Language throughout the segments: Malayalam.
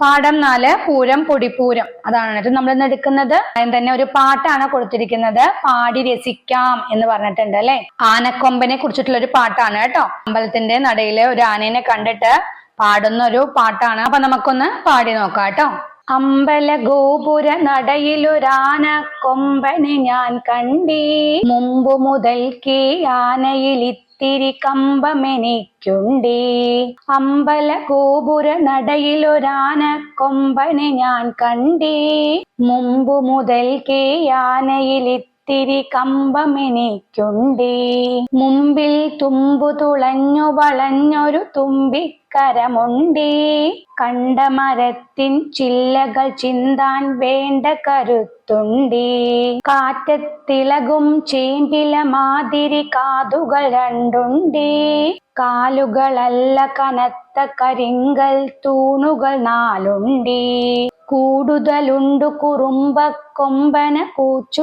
പാഠം നാല് പൂരം പൊടിപ്പൂരം അതാണ് നമ്മൾ ഇന്ന് എടുക്കുന്നത്. തന്നെ ഒരു പാട്ടാണ് കൊടുത്തിരിക്കുന്നത്. പാടി രസിക്കാം എന്ന് പറഞ്ഞിട്ടുണ്ട് അല്ലെ? ആനക്കൊമ്പനെ കുറിച്ചിട്ടുള്ള ഒരു പാട്ടാണ് കേട്ടോ. അമ്പലത്തിന്റെ നടയിലെ ഒരു ആനേനെ കണ്ടിട്ട് പാടുന്ന ഒരു പാട്ടാണ്. അപ്പൊ നമുക്കൊന്ന് പാടി നോക്കാം കേട്ടോ. അമ്പല ഗോപുര നടയിലൊരാന കൊമ്പനെ ഞാൻ കണ്ടീ. മുമ്പ് മുതൽക്കേ ആനയിൽ ഇത്തിരി കമ്പമെനിക്കുണ്ടേ അമ്പല ഗോപുര നടയിലൊരാന കൊമ്പനെ ഞാൻ കണ്ടേ. മുമ്പു മുതൽക്കേ ആനയിൽ ഇത്തിരി കമ്പമെനിക്കുണ്ടേ മുമ്പിൽ തുമ്പു തുളഞ്ഞു വളഞ്ഞൊരു തുമ്പിക്കരമുണ്ടേ കണ്ട മരത്തിൻ ചില്ലകൾ ചിന്താൻ വേണ്ട കരുത്തുണ്ടേ. കാറ്റത്തിളകും ചേമ്പില മാതിരി കാതുകൾ രണ്ടുണ്ടേ. കാലുകളല്ല കനത്ത കരിങ്കൽ തൂണുകൾ നാലുണ്ടേ. കൂടുതലുണ്ടു കുറുമ്പ കൊമ്പന കൂച്ചു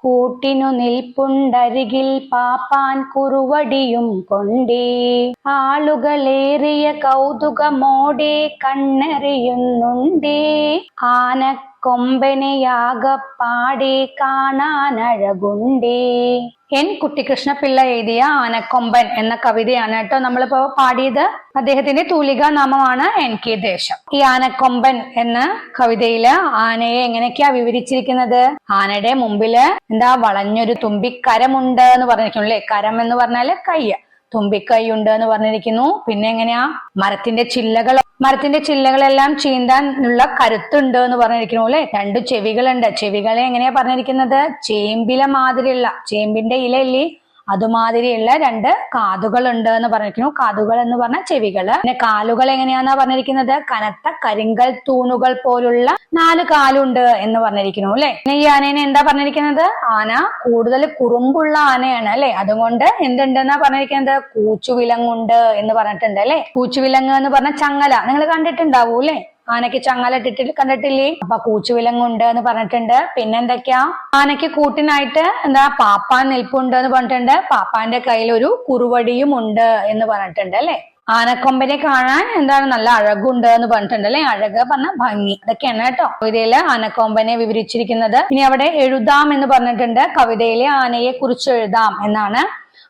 കൂട്ടിനു നിൽപ്പുണ്ടരികിൽ പാപ്പാൻ കുറുവടിയും കൊണ്ടേ. ആളുകളേറിയ കൗതുകമോടെ കണ്ണെറിയുന്നുണ്ടേ. ആന കൊമ്പനെയാകപ്പാടെ കാണാനഴകുണ്ടേ. എൻ കുട്ടികൃഷ്ണപിള്ള എഴുതിയ ആനക്കൊമ്പൻ എന്ന കവിതയാണ് കേട്ടോ നമ്മളിപ്പോ പാടിയത്. അദ്ദേഹത്തിന്റെ തൂലിക നാമമാണ് എൻ കെ ദേശം. ഈ ആനക്കൊമ്പൻ എന്ന കവിതയിൽ ആനയെ എങ്ങനെയൊക്കെയാ വിവരിച്ചിരിക്കുന്നത്? ആനയുടെ മുമ്പിൽ എന്താ വളഞ്ഞൊരു തുമ്പിക്കരമുണ്ട് എന്ന് പറഞ്ഞിരിക്കുന്നു അല്ലേ കരം എന്ന് പറഞ്ഞാൽ കയ്യ്. തുമ്പിക്കൈ ഉണ്ട് എന്ന് പറഞ്ഞിരിക്കുന്നു. പിന്നെ എങ്ങനെയാ? മരത്തിന്റെ ചില്ലകൾ മരത്തിന്റെ ചില്ലകളെല്ലാം ചീന്താൻ ഉള്ള കരുത്തുണ്ട് എന്ന് പറഞ്ഞിരിക്കുന്നു അല്ലെ? രണ്ട് ചെവികളുണ്ട്. ചെവികളെ എങ്ങനെയാ പറഞ്ഞിരിക്കുന്നത്? ചേമ്പില മാതിരിയുള്ള ചേമ്പിന്റെ ഇലയില്ലേ? അതുമാതിരിയുള്ള രണ്ട് കാതുകൾ ഉണ്ട് എന്ന് പറഞ്ഞിരിക്കുന്നു. കാതുകൾ എന്ന് പറഞ്ഞ ചെവികൾ. പിന്നെ കാലുകൾ എങ്ങനെയാന്നാ പറഞ്ഞിരിക്കുന്നത്? കനത്ത കരിങ്കൽ തൂണുകൾ പോലുള്ള നാല് കാലുണ്ട് എന്ന് പറഞ്ഞിരിക്കുന്നു അല്ലെ? പിന്നെ ഈ ആനേനെ എന്താ പറഞ്ഞിരിക്കുന്നത്? ആന കൂടുതൽ കുറുമ്പുള്ള ആനയാണ് അല്ലെ? അതുകൊണ്ട് എന്തുണ്ടെന്നാ പറഞ്ഞിരിക്കുന്നത്? കൂച്ചുവിലങ്ങുണ്ട് എന്ന് പറഞ്ഞിട്ടുണ്ട് അല്ലെ? കൂച്ചുവിലങ്ങ് എന്ന് പറഞ്ഞ ചങ്ങല. നിങ്ങൾ കണ്ടിട്ടുണ്ടാവൂ അല്ലെ? ആനയ്ക്ക് ചങ്ങല ഇട്ടിട്ട് കണ്ടിട്ടില്ലേ? അപ്പൊ കൂച്ചുവിലങ്ങുണ്ട് എന്ന് പറഞ്ഞിട്ടുണ്ട്. പിന്നെ എന്തൊക്കെയാ ആനയ്ക്ക് കൂട്ടിനായിട്ട് എന്താ പാപ്പാൻ നിൽപ്പുണ്ട് എന്ന് പറഞ്ഞിട്ടുണ്ട്. പാപ്പാന്റെ കയ്യിൽ ഒരു കുറുവടിയും ഉണ്ട് എന്ന് പറഞ്ഞിട്ടുണ്ട് അല്ലെ? ആനക്കൊമ്പനെ കാണാൻ എന്താണ് നല്ല അഴകുണ്ട് എന്ന് പറഞ്ഞിട്ടുണ്ട് അല്ലെ? അഴക് പറഞ്ഞ ഭംഗി. അതൊക്കെയാണ് കേട്ടോ. കവിതയിൽ ആനക്കൊമ്പനെ വിവരിച്ചിരിക്കുന്നത്. ഇനി അവിടെ എഴുതാം എന്ന് പറഞ്ഞിട്ടുണ്ട്. കവിതയിലെ ആനയെ കുറിച്ച് എഴുതാം എന്നാണ്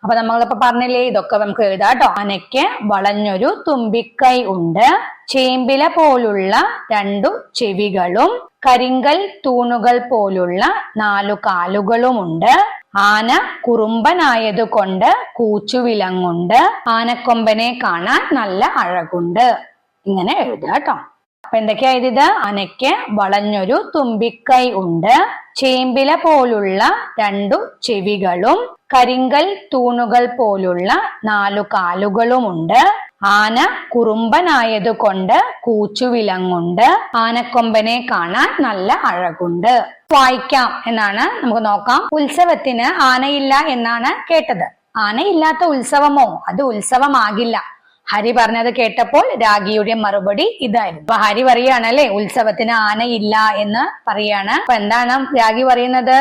അപ്പൊ നമ്മളിപ്പോ പറഞ്ഞില്ലേ ഇതൊക്കെ നമുക്ക് എഴുതാം കേട്ടോ. ആനയ്ക്ക് വളഞ്ഞൊരു തുമ്പിക്കൈ ഉണ്ട്. ചേമ്പില പോലുള്ള രണ്ടു ചെവികളും കരിങ്കൽ തൂണുകൾ പോലുള്ള നാലു കാലുകളുമുണ്ട് ആന കുറുമ്പനായതുകൊണ്ട് കൂച്ചുവിലങ്ങുണ്ട്. ആനക്കൊമ്പനെ കാണാൻ നല്ല അഴകുണ്ട്. ഇങ്ങനെ എഴുതുക കേട്ടോ. അപ്പൊ എന്തൊക്കെയാ ഇത്? അനയ്ക്ക് വളഞ്ഞൊരു തുമ്പിക്കൈ ഉണ്ട്. ചേമ്പില പോലുള്ള രണ്ടു ചെവികളും കരിങ്കൽ തൂണുകൾ പോലുള്ള നാലു കാലുകളുമുണ്ട് ആന കുറുമ്പനായതുകൊണ്ട് കൂച്ചുവിലങ്ങുണ്ട്. ആനക്കൊമ്പനെ കാണാൻ നല്ല അഴകുണ്ട്. വായിക്കാം എന്നാണ് നമുക്ക് നോക്കാം. ഉത്സവത്തിന് ആനയില്ല എന്നാണ് കേട്ടത്. ആനയില്ലാത്ത ഉത്സവമോ? അത് ഉത്സവമാകില്ല. ഹരി പറഞ്ഞത് കേട്ടപ്പോൾ രാഗിയുടെ മറുപടി ഇതായിരുന്നു. അപ്പൊ ഹരി പറയാണ് അല്ലെ ഉത്സവത്തിന് ആനയില്ല എന്ന് പറയാണ് അപ്പൊ എന്താണ് രാഗി പറയുന്നത്?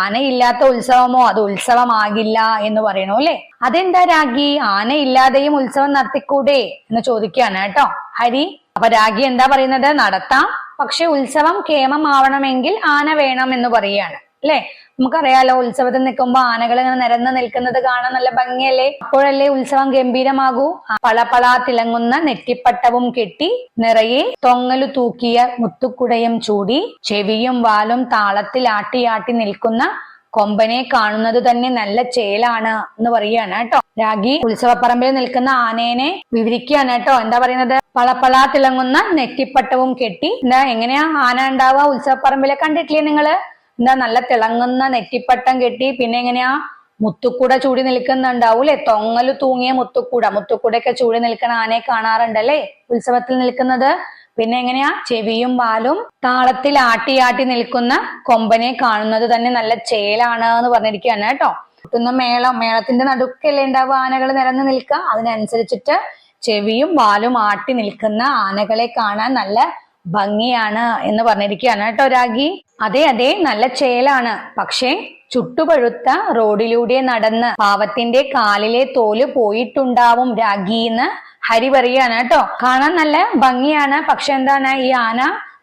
ആനയില്ലാത്ത ഉത്സവമോ അത് ഉത്സവമാകില്ല എന്ന് പറയണു അല്ലെ? അതെന്താ രാഗി? ആനയില്ലാതെയും ഉത്സവം നടത്തിക്കൂടെ എന്ന് ചോദിക്കുകയാണ് കേട്ടോ ഹരി. അപ്പൊ രാഗി എന്താ പറയുന്നത്? നടത്താം പക്ഷെ ഉത്സവം കേമമാവണമെങ്കിൽ ആന വേണം എന്ന് പറയാണ് അല്ലെ? നമുക്കറിയാലോ ഉത്സവത്തിൽ നിൽക്കുമ്പോ ആനകൾ ഇങ്ങനെ നിരന്ന് നിൽക്കുന്നത് കാണാൻ നല്ല ഭംഗിയല്ലേ? അപ്പോഴല്ലേ ഉത്സവം ഗംഭീരമാകൂ? പളപള തിളങ്ങുന്ന നെറ്റിപ്പട്ടവും കെട്ടി നിറയെ തൊങ്ങലു തൂക്കിയ മുത്തുക്കുടയും ചൂടി ചെവിയും വാലും താളത്തിൽ ആട്ടിയാട്ടി നിൽക്കുന്ന കൊമ്പനെ കാണുന്നത് തന്നെ നല്ല ചേലാണ് എന്ന് പറയാണ് കേട്ടോ. രാഗി ഉത്സവപ്പറമ്പിൽ നിൽക്കുന്ന ആനേനെ വിവരിക്കുകയാണ് കേട്ടോ. എന്താ പറയുന്നത്? പളപ്പള തിളങ്ങുന്ന നെറ്റിപ്പട്ടവും കെട്ടി. എന്താ എങ്ങനെയാ ആന ഉണ്ടാവുക? ഉത്സവപ്പറമ്പിലെ കണ്ടിട്ടില്ലേ നിങ്ങൾ? എന്താ നല്ല തിളങ്ങുന്ന നെറ്റിപ്പട്ടം കെട്ടി പിന്നെ എങ്ങനെയാ മുത്തുക്കൂട ചൂടി നിൽക്കുന്നുണ്ടാവൂലേ? തൊങ്ങൽ തൂങ്ങിയ മുത്തുക്കൂട. മുത്തുക്കൂടയൊക്കെ ചൂടി നിൽക്കുന്ന ആനയെ കാണാറുണ്ടല്ലേ? ഉത്സവത്തിൽ നിൽക്കുന്നത്. പിന്നെ എങ്ങനെയാ? ചെവിയും വാലും താളത്തിൽ ആട്ടിയാട്ടി നിൽക്കുന്ന കൊമ്പനെ കാണുന്നത് തന്നെ നല്ല ചേലാണ് എന്ന് പറഞ്ഞിരിക്കുകയാണ് കേട്ടോ. കിട്ടുന്ന മേളം മേളത്തിന്റെ നടുക്കല്ലേ ഉണ്ടാവുക ആനകൾ നിരന്ന് നിൽക്കുക? അതിനനുസരിച്ചിട്ട് ചെവിയും വാലും ആട്ടി നിൽക്കുന്ന ആനകളെ കാണാൻ നല്ല ഭംഗിയാണ് എന്ന് പറഞ്ഞിരിക്കുകയാണ് കേട്ടോ രാഗി. അതെ അതെ നല്ല ചേലാണ്. പക്ഷേ ചുട്ടുപഴുത്ത റോഡിലൂടെ നടന്ന് പാവത്തിന്റെ കാലിലെ തോൽ പോയിട്ടുണ്ടാവും രാഗിന്ന് ഹരി പറയാണ് കേട്ടോ. കാണാൻ നല്ല ഭംഗിയാണ്. പക്ഷെ എന്താണ് ഈ ആന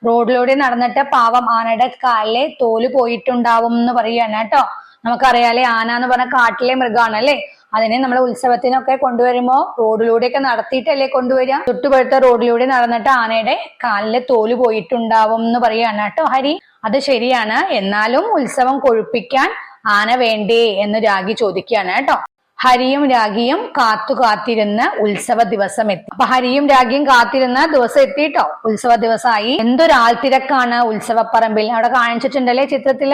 റോഡിലൂടെ നടന്നിട്ട് പാവം ആനയുടെ കാലിലെ തോൽ പോയിട്ടുണ്ടാവും എന്ന് പറയാണ് കേട്ടോ. നമുക്കറിയാലേ ആന എന്ന് പറഞ്ഞ കാട്ടിലെ മൃഗമാണ് അല്ലേ? അതിനെ നമ്മൾ ഉത്സവത്തിനൊക്കെ കൊണ്ടുവരുമ്പോ റോഡിലൂടെയൊക്കെ നടത്തിയിട്ടല്ലേ കൊണ്ടുവരിക? തൊട്ടുപഴുത്ത റോഡിലൂടെ നടന്നിട്ട് ആനയുടെ കാലിലെ തോൽ പോയിട്ടുണ്ടാവും എന്ന് പറയാണ് കേട്ടോ ഹരി. അത് ശരിയാണ്. എന്നാലും ഉത്സവം കൊഴുപ്പിക്കാൻ ആന വേണ്ടേ എന്ന് രാഗി ചോദിക്കുകയാണ് കേട്ടോ. ഹരിയും രാഗിയും കാത്തു കാത്തിരുന്ന് ഉത്സവ ദിവസം എത്തി. അപ്പൊ ഹരിയും രാഗിയും കാത്തിരുന്ന ദിവസം എത്തിട്ടോ? ഉത്സവ ദിവസമായി. എന്തൊരാൾത്തിരക്കാണ് ഉത്സവപ്പറമ്പിൽ. അവിടെ കാണിച്ചിട്ടുണ്ടല്ലേ ചിത്രത്തിൽ?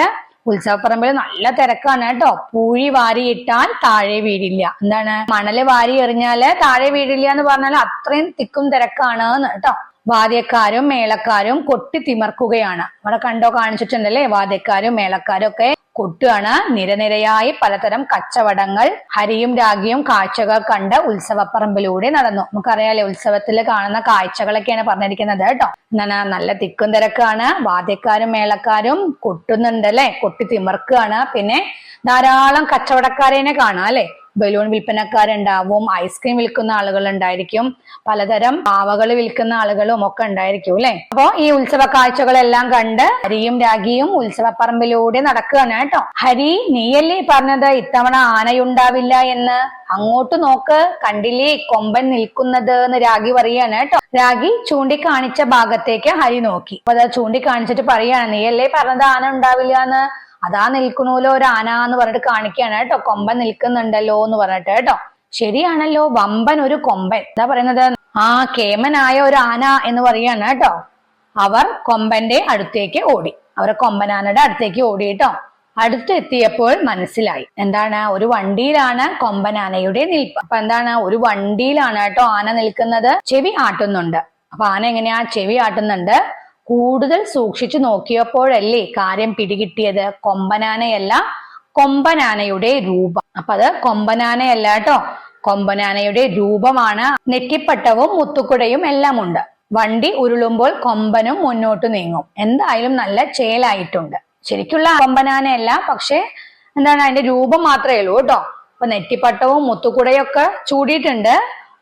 ഉത്സവപ്പറമ്പിൽ നല്ല തിരക്കാണ് കേട്ടോ. പൂഴി വാരിയിട്ടാൽ താഴെ വീഴില്ല. എന്താണ്? മണൽ വാരി എറിഞ്ഞാൽ താഴെ വീഴില്ല എന്ന് പറഞ്ഞാൽ അത്രയും തിക്കും തിരക്കാണ് കേട്ടോ. വാദ്യക്കാരും മേളക്കാരും കൊട്ടി തിമർക്കുകയാണ്. അവിടെ കണ്ടോ കാണിച്ചിട്ടുണ്ടല്ലേ? വാദ്യക്കാരും മേളക്കാരും ഒക്കെ കൊട്ടുകയാണ്. നിരനിരയായി പലതരം കച്ചവടങ്ങൾ ഹരിയും രാഗിയും കാഴ്ചകൾ കണ്ട് ഉത്സവപ്പറമ്പിലൂടെ നടന്നു. നമുക്കറിയാലേ ഉത്സവത്തിൽ കാണുന്ന കാഴ്ചകളൊക്കെയാണ് പറഞ്ഞിരിക്കുന്നത് കേട്ടോ. എന്നാ നല്ല തിക്കും തിരക്കാണ്. വാദ്യക്കാരും മേളക്കാരും കൊട്ടുന്നുണ്ട് അല്ലെ കൊട്ടി തിമർക്കുകയാണ്. പിന്നെ ധാരാളം കച്ചവടക്കാരേനെ കാണാം അല്ലെ? ബലൂൺ വിൽപ്പനക്കാരുണ്ടാവും ഐസ്ക്രീം വിൽക്കുന്ന ആളുകൾ ഉണ്ടായിരിക്കും പലതരം പാവകൾ വിൽക്കുന്ന ആളുകളും ഒക്കെ ഉണ്ടായിരിക്കും അല്ലെ? അപ്പോ ഈ ഉത്സവ കാഴ്ചകളെല്ലാം കണ്ട് ഹരിയും രാഗിയും ഉത്സവപ്പറമ്പിലൂടെ നടക്കുകയാണ് കേട്ടോ. ഹരി നീയല്ലേ പറഞ്ഞത്? ഇത്തവണ ആനയുണ്ടാവില്ല എന്ന്? അങ്ങോട്ട് നോക്ക് കണ്ടില്ലേ? കൊമ്പൻ നിൽക്കുന്നത് എന്ന് രാഗി പറയാണ് കേട്ടോ. രാഗി ചൂണ്ടിക്കാണിച്ച ഭാഗത്തേക്ക് ഹരി നോക്കി. അപ്പൊ അത് ചൂണ്ടിക്കാണിച്ചിട്ട് പറയാണ് നീയല്ലേ പറഞ്ഞത്? ആന ഉണ്ടാവില്ല എന്ന്? അതാ നിൽക്കണല്ലോ ഒരു ആന എന്ന് പറഞ്ഞിട്ട് കാണിക്കുകയാണ് കേട്ടോ. കൊമ്പൻ നിൽക്കുന്നുണ്ടല്ലോ എന്ന് പറഞ്ഞിട്ട് കേട്ടോ. ശരിയാണല്ലോ വമ്പൻ ഒരു കൊമ്പൻ. എന്താ പറയുന്നത്? ആ കേമനായ ഒരു ആന എന്ന് പറയാണ് കേട്ടോ. അവർ കൊമ്പന്റെ അടുത്തേക്ക് ഓടി. അവർ കൊമ്പനാനയുടെ അടുത്തേക്ക് ഓടി കേട്ടോ. അടുത്തെത്തിയപ്പോൾ മനസ്സിലായി. എന്താണ്? ഒരു വണ്ടിയിലാണ് കൊമ്പനാനയുടെ നിൽപ്പ്. അപ്പൊ എന്താണ്? ഒരു വണ്ടിയിലാണ് കേട്ടോ ആന നിൽക്കുന്നത്. ചെവി ആട്ടുന്നുണ്ട്. അപ്പൊ ആന എങ്ങനെയാ? ചെവി ആട്ടുന്നുണ്ട്. കൂടുതൽ സൂക്ഷിച്ചു നോക്കിയപ്പോഴല്ലേ കാര്യം പിടികിട്ടിയത്? കൊമ്പനാനയല്ല കൊമ്പനാനയുടെ രൂപം. അപ്പൊ അത് കൊമ്പനാനയല്ല കേട്ടോ. കൊമ്പനാനയുടെ രൂപമാണ്. നെറ്റിപ്പട്ടവും മുത്തുക്കുടയും എല്ലാം ഉണ്ട് വണ്ടി ഉരുളുമ്പോൾ കൊമ്പനും മുന്നോട്ട് നീങ്ങും. എന്തായാലും നല്ല ചേലായിട്ടുണ്ട്. ശരിക്കുള്ള കൊമ്പനാനയല്ല പക്ഷെ എന്താണ് അതിന്റെ രൂപം മാത്രമേ ഉള്ളൂ കേട്ടോ. അപ്പൊ നെറ്റിപ്പട്ടവും മുത്തുക്കുടയൊക്കെ ചൂടിയിട്ടുണ്ട്.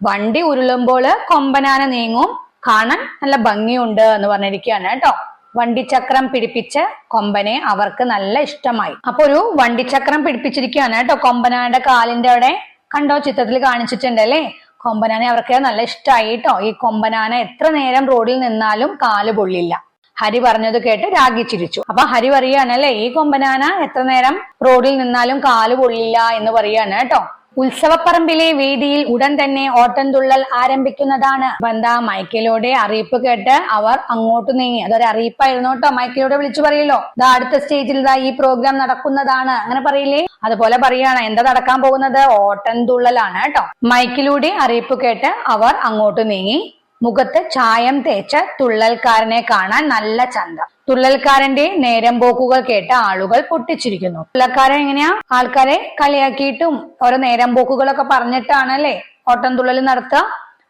വണ്ടി ഉരുളുമ്പോൾ കൊമ്പനാന നീങ്ങും. കാണാൻ നല്ല ഭംഗിയുണ്ട് എന്ന് പറഞ്ഞിരിക്കുകയാണ് കേട്ടോ. വണ്ടിച്ചക്രം പിടിപ്പിച്ച കൊമ്പനെ അവർക്ക് നല്ല ഇഷ്ടമായി. അപ്പൊ ഒരു വണ്ടിച്ചക്രം പിടിപ്പിച്ചിരിക്കുകയാണ് കേട്ടോ കൊമ്പനാന്റെ കാലിന്റെ അവിടെ. കണ്ടോ? ചിത്രത്തിൽ കാണിച്ചിട്ടുണ്ട് അല്ലേ? കൊമ്പനാനെ അവർക്ക് നല്ല ഇഷ്ടമായി കേട്ടോ. ഈ കൊമ്പനാന എത്ര നേരം റോഡിൽ നിന്നാലും കാൽ പൊള്ളില്ല. ഹരി പറഞ്ഞത് കേട്ട് രാഗി ചിരിച്ചു. അപ്പൊ ഹരി പറയാണ് ഈ കൊമ്പനാന എത്ര നേരം റോഡിൽ നിന്നാലും കാൽ പൊള്ളില്ല എന്ന് പറയാണ് കേട്ടോ. ഉത്സവപ്പറമ്പിലെ വേദിയിൽ ഉടൻ തന്നെ ഓട്ടംതുള്ളൽ ആരംഭിക്കുന്നതാണ്. ബന്ധാ മൈക്കിലൂടെ അറിയിപ്പ് കേട്ട് അവർ അങ്ങോട്ട് നീങ്ങി. അതൊരു അറിയിപ്പായിരുന്നു കേട്ടോ. മൈക്കിലൂടെ വിളിച്ചു പറയല്ലോ. ഇതാ അടുത്ത സ്റ്റേജിൽ ഇതാ ഈ പ്രോഗ്രാം നടക്കുന്നതാണ്. അങ്ങനെ പറയില്ലേ? അതുപോലെ പറയാണ്. എന്താ നടക്കാൻ പോകുന്നത്? ഓട്ടംതുള്ളലാണ് കേട്ടോ. മൈക്കിലൂടെ അറിയിപ്പ് കേട്ട് അവർ അങ്ങോട്ട് നീങ്ങി. മുഖത്ത് ചായം തേച്ച തുള്ളൽക്കാരനെ കാണാൻ നല്ല ചന്ത. തുള്ളൽക്കാരന്റെ നേരം പോക്കുകൾ കേട്ട ആളുകൾ പൊട്ടിച്ചിരിക്കുന്നു. തുള്ളൽക്കാരൻ എങ്ങനെയാ? ആൾക്കാരെ കളിയാക്കിയിട്ടും ഓരോ നേരം പോക്കുകളൊക്കെ പറഞ്ഞിട്ടാണല്ലേ ഓട്ടം തുള്ളൽ നടത്തുക?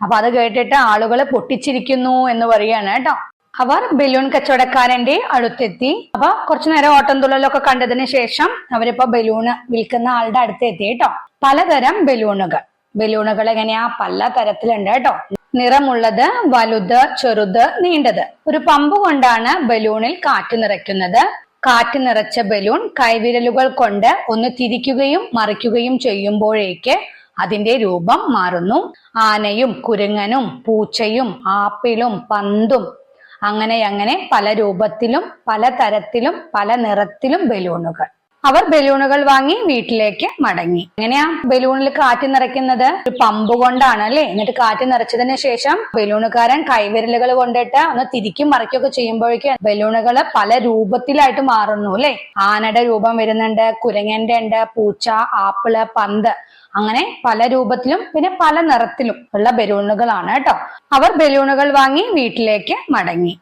അപ്പൊ അത് കേട്ടിട്ട് ആളുകൾ പൊട്ടിച്ചിരിക്കുന്നു എന്ന് പറയാണ് കേട്ടോ. അവർ ബലൂൺ കച്ചവടക്കാരന്റെ അടുത്തെത്തി. അപ്പൊ കുറച്ചു നേരം ഓട്ടം തുള്ളലൊക്കെ കണ്ടതിന് ശേഷം അവരിപ്പോ ബലൂണ് വിൽക്കുന്ന ആളുടെ അടുത്തെത്തി കേട്ടോ. പലതരം ബലൂണുകൾ. ബലൂണുകൾ എങ്ങനെയാ? പല തരത്തിലുണ്ട് കേട്ടോ. നിറമുള്ളത് വലുത് ചെറുത് നീണ്ടത്. ഒരു പമ്പ് കൊണ്ടാണ് ബലൂണിൽ കാറ്റ് നിറയ്ക്കുന്നത്. കാറ്റ് നിറച്ച ബലൂൺ കൈവിരലുകൾ കൊണ്ട് ഒന്ന് തിരിക്കുകയും മറിക്കുകയും ചെയ്യുമ്പോഴേക്ക് അതിന്റെ രൂപം മാറുന്നു. ആനയും കുരങ്ങനും പൂച്ചയും ആപ്പിളും പന്തും അങ്ങനെ അങ്ങനെ പല രൂപത്തിലും പല തരത്തിലും പല നിറത്തിലും ബലൂണുകൾ. അവർ ബലൂണുകൾ വാങ്ങി വീട്ടിലേക്ക് മടങ്ങി. എങ്ങനെയാ ബലൂണിൽ കാറ്റ് നിറയ്ക്കുന്നത്? ഒരു പമ്പ് കൊണ്ടാണ് അല്ലെ? എന്നിട്ട് കാറ്റ് നിറച്ചതിന് ശേഷം ബലൂണുകാരൻ കൈവിരലുകൾ കൊണ്ടിട്ട് ഒന്ന് തിരിക്കും മറിക്കൊക്കെ ചെയ്യുമ്പോഴേക്കും ബലൂണുകൾ പല രൂപത്തിലായിട്ട് മാറുന്നു അല്ലെ? ആനയുടെ രൂപം വരുന്നുണ്ട് കുരങ്ങന്റെ ഉണ്ട് പൂച്ച ആപ്പിൾ പന്ത്. അങ്ങനെ പല രൂപത്തിലും പിന്നെ പല നിറത്തിലും ഉള്ള ബലൂണുകളാണ് കേട്ടോ. അവർ ബലൂണുകൾ വാങ്ങി വീട്ടിലേക്ക് മടങ്ങി.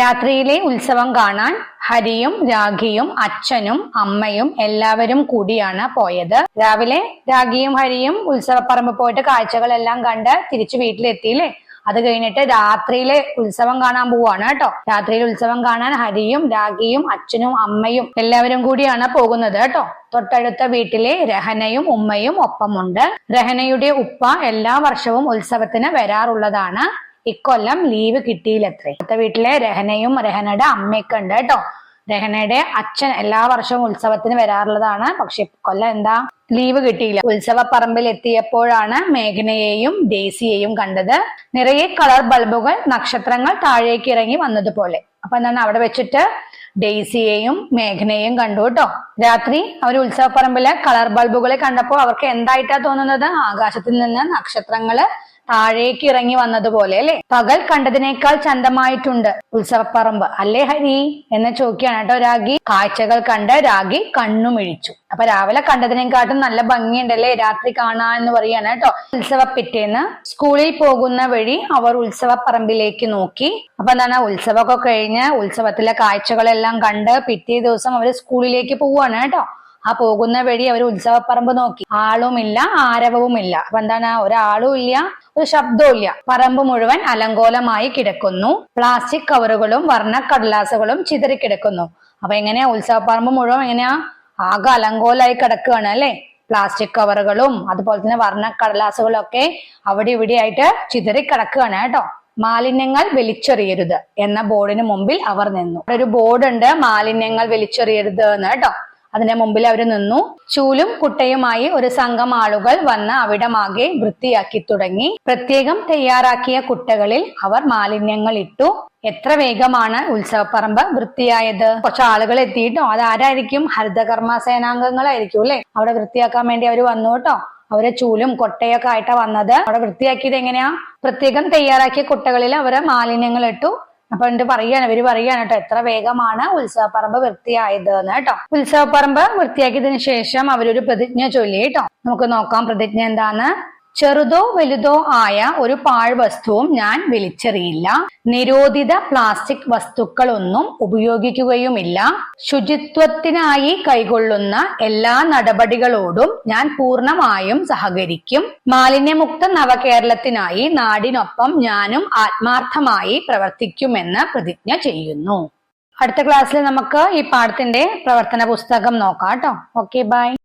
രാത്രിയിലെ ഉത്സവം കാണാൻ ഹരിയും രാഖിയും അച്ഛനും അമ്മയും എല്ലാവരും കൂടിയാണ് പോയത്. രാവിലെ രാഖിയും ഹരിയും ഉത്സവപ്പറമ്പ് പോയിട്ട് കാഴ്ചകളെല്ലാം കണ്ട് തിരിച്ചു വീട്ടിലെത്തിയില്ലേ? അത് കഴിഞ്ഞിട്ട് രാത്രിയിലെ ഉത്സവം കാണാൻ പോവാണ് കേട്ടോ. രാത്രിയിലെ ഉത്സവം കാണാൻ ഹരിയും രാഖിയും അച്ഛനും അമ്മയും എല്ലാവരും കൂടിയാണ് പോകുന്നത് കേട്ടോ. തൊട്ടടുത്ത വീട്ടിലെ രഹനയും ഉമ്മയും ഒപ്പമുണ്ട്. രഹനയുടെ ഉപ്പ എല്ലാ വർഷവും ഉത്സവത്തിന് വരാറുള്ളതാണ്. ഇക്കൊല്ലം ലീവ് കിട്ടിയില്ലത്രേ. അടുത്ത വീട്ടിലെ രഹനയും രഹനയുടെ അമ്മയൊക്കെ ഉണ്ട് കേട്ടോ. രഹനയുടെ അച്ഛൻ എല്ലാ വർഷവും ഉത്സവത്തിന് വരാറുള്ളതാണ്. പക്ഷെ കൊല്ലം എന്താ? ലീവ് കിട്ടിയില്ല. ഉത്സവ പറമ്പിൽ എത്തിയപ്പോഴാണ് മേഘനയെയും ഡേസിയെയും കണ്ടത്. നിറയെ കളർ ബൾബുകൾ നക്ഷത്രങ്ങൾ താഴേക്ക് ഇറങ്ങി വന്നതുപോലെ. അപ്പൊ എന്താണ് അവിടെ വെച്ചിട്ട് ഡെയ്സിയെയും മേഘനയെയും കണ്ടു കേട്ടോ. രാത്രി അവർ ഉത്സവപ്പറമ്പിലെ കളർ ബൾബുകളെ കണ്ടപ്പോൾ അവർക്ക് എന്തായിട്ടാ തോന്നുന്നത്? ആകാശത്തിൽ നിന്ന് നക്ഷത്രങ്ങൾ താഴേക്ക് ഇറങ്ങി വന്നതുപോലെ അല്ലെ? പകൽ കണ്ടതിനേക്കാൾ ചന്തമായിട്ടുണ്ട് ഉത്സവപ്പറമ്പ്. അല്ലേ ഹരി? എന്ന ചോദിക്കുകയാണ് കേട്ടോ രാഗി. കാഴ്ചകൾ കണ്ട് രാഗി കണ്ണുമിഴിച്ചു. അപ്പൊ രാവിലെ കണ്ടതിനെക്കാട്ടും നല്ല ഭംഗിയുണ്ടല്ലേ രാത്രി കാണാ എന്ന് പറയാണ് കേട്ടോ. ഉത്സവ പിറ്റേന്ന് സ്കൂളിൽ പോകുന്ന വഴി അവർ ഉത്സവപ്പറമ്പിലേക്ക് നോക്കി. അപ്പൊ എന്താണ്? ഉത്സവമൊക്കെ കഴിഞ്ഞ് ഉത്സവത്തിലെ കാഴ്ചകളെല്ലാം കണ്ട് പിറ്റേ ദിവസം അവർ സ്കൂളിലേക്ക് പോവാണ് കേട്ടോ. ആ പോകുന്ന വഴി അവർ ഉത്സവപ്പറമ്പ് നോക്കി. ആളുമില്ല ആരവവുമില്ല. അപ്പൊ എന്താണ്? ഒരാളും ഇല്ല ഒരു ശബ്ദവും ഇല്ല പറമ്പ് മുഴുവൻ അലങ്കോലമായി കിടക്കുന്നു. പ്ലാസ്റ്റിക് കവറുകളും വർണ കടലാസുകളും ചിതറിക്കിടക്കുന്നു അപ്പൊ എങ്ങനെയാ? ഉത്സവപ്പറമ്പ് മുഴുവൻ എങ്ങനെയാ? ആകെ അലങ്കോലായി കിടക്കുകയാണ് അല്ലെ? പ്ലാസ്റ്റിക് കവറുകളും അതുപോലെ തന്നെ വർണ കടലാസുകളും ഒക്കെ അവിടെ ഇവിടെ ആയിട്ട് ചിതറി കിടക്കുകയാണ് കേട്ടോ. മാലിന്യങ്ങൾ വലിച്ചെറിയരുത് എന്ന ബോർഡിന് മുമ്പിൽ അവർ നിന്നു. ഒരു ബോർഡ് ഉണ്ട് മാലിന്യങ്ങൾ വലിച്ചെറിയരുത് എന്ന് കേട്ടോ. അതിന്റെ മുമ്പിൽ അവർ നിന്നു. ചൂലും കുട്ടയുമായി ഒരു സംഘം ആളുകൾ വന്ന് അവിടമാകെ വൃത്തിയാക്കി തുടങ്ങി. പ്രത്യേകം തയ്യാറാക്കിയ കുട്ടകളിൽ അവർ മാലിന്യങ്ങൾ ഇട്ടു. എത്ര വേഗമാണ് ഉത്സവപ്പറമ്പ് വൃത്തിയായത്? കുറച്ച് ആളുകൾ എത്തിയിട്ടോ അതാരായിരിക്കും? ഹരിതകർമ്മ സേനാംഗങ്ങളായിരിക്കും അല്ലെ? അവിടെ വൃത്തിയാക്കാൻ വേണ്ടി അവർ വന്നു കേട്ടോ. അവരെ ചൂലും കൊട്ടയൊക്കെ ആയിട്ടാ വന്നത്. അവിടെ വൃത്തിയാക്കിയത് എങ്ങനെയാ? പ്രത്യേകം തയ്യാറാക്കിയ കുട്ടകളിൽ അവരെ മാലിന്യങ്ങൾ ഇട്ടു. അപ്പൊ എന്നിട്ട് പറയാണ് ഇവർ പറയാണ് കേട്ടോ എത്ര വേഗമാണ് ഉത്സവപ്പറമ്പ് വൃത്തിയായത് എന്ന് കേട്ടോ. ഉത്സവപ്പറമ്പ് വൃത്തിയാക്കിയതിനു ശേഷം അവരൊരു പ്രതിജ്ഞ ചൊല്ലി കേട്ടോ. നമുക്ക് നോക്കാം പ്രതിജ്ഞ എന്താന്ന്. ചെറുതോ വലുതോ ആയ ഒരു പാഴ്വസ്തുവും ഞാൻ വലിച്ചെറിയില്ല നിരോധിത പ്ലാസ്റ്റിക് വസ്തുക്കളൊന്നും ഉപയോഗിക്കുകയുമില്ല. ശുചിത്വത്തിനായി കൈകൊള്ളുന്ന എല്ലാ നടപടികളോടും ഞാൻ പൂർണമായും സഹകരിക്കും. മാലിന്യമുക്ത നവകേരളത്തിനായി നാടിനൊപ്പം ഞാനും ആത്മാർത്ഥമായി പ്രവർത്തിക്കുമെന്ന് പ്രതിജ്ഞ ചെയ്യുന്നു. അടുത്ത ക്ലാസ്സിൽ നമുക്ക് ഈ പാഠത്തിന്റെ പ്രവർത്തന പുസ്തകം നോക്കാം കേട്ടോ. Okay bye